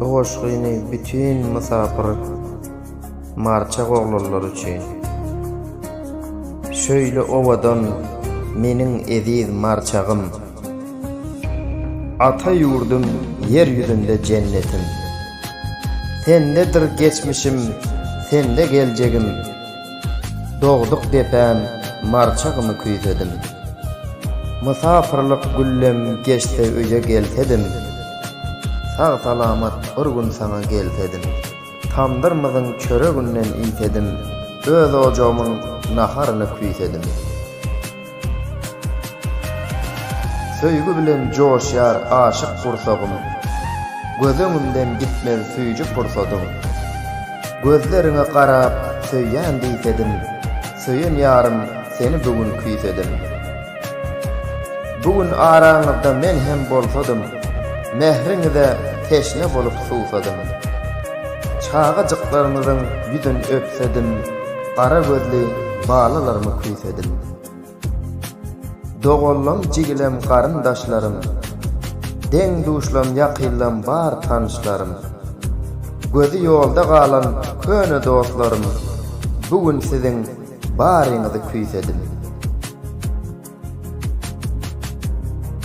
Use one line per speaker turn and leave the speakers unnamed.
Bu goşgyny bütün musafir marça goglarlar üçin. Şöyle ovadan menin eziz marçagym. Ata yurdum yer yüzünde cennetim. Sendedir geçmişim, sende geljegim. Doğduk depem, marçagymı küýsedim. Musafirlik güllem geçse öýe gelsedim. Sağ salamat bir gün sana gelsedim. Tandırmazın çöregünden iysedim. Öz ocağımın naharını küysedim. Söýgü bilen joşýar aşyk gursagym. Gözüňimden gitmez süýjük gursadym. Gözlerine qarap söýýän diýsedim. Söýen ýarym seni bugün küýsedim. Bugün araňyzda men hem bolsadym. Mehriňizde teşne bolup suwsadym. Çağa jyklaryňyzyň ýüzün öpsedim. Qara gözli balalarymy küýsedim. Dogallam jigilem garyndaşlarym. Deň duşlam ýakyllam bar tanışlarym. Gözü ýolda galan köne dostlarym. Bugün siziň baryňyzy küýsedim.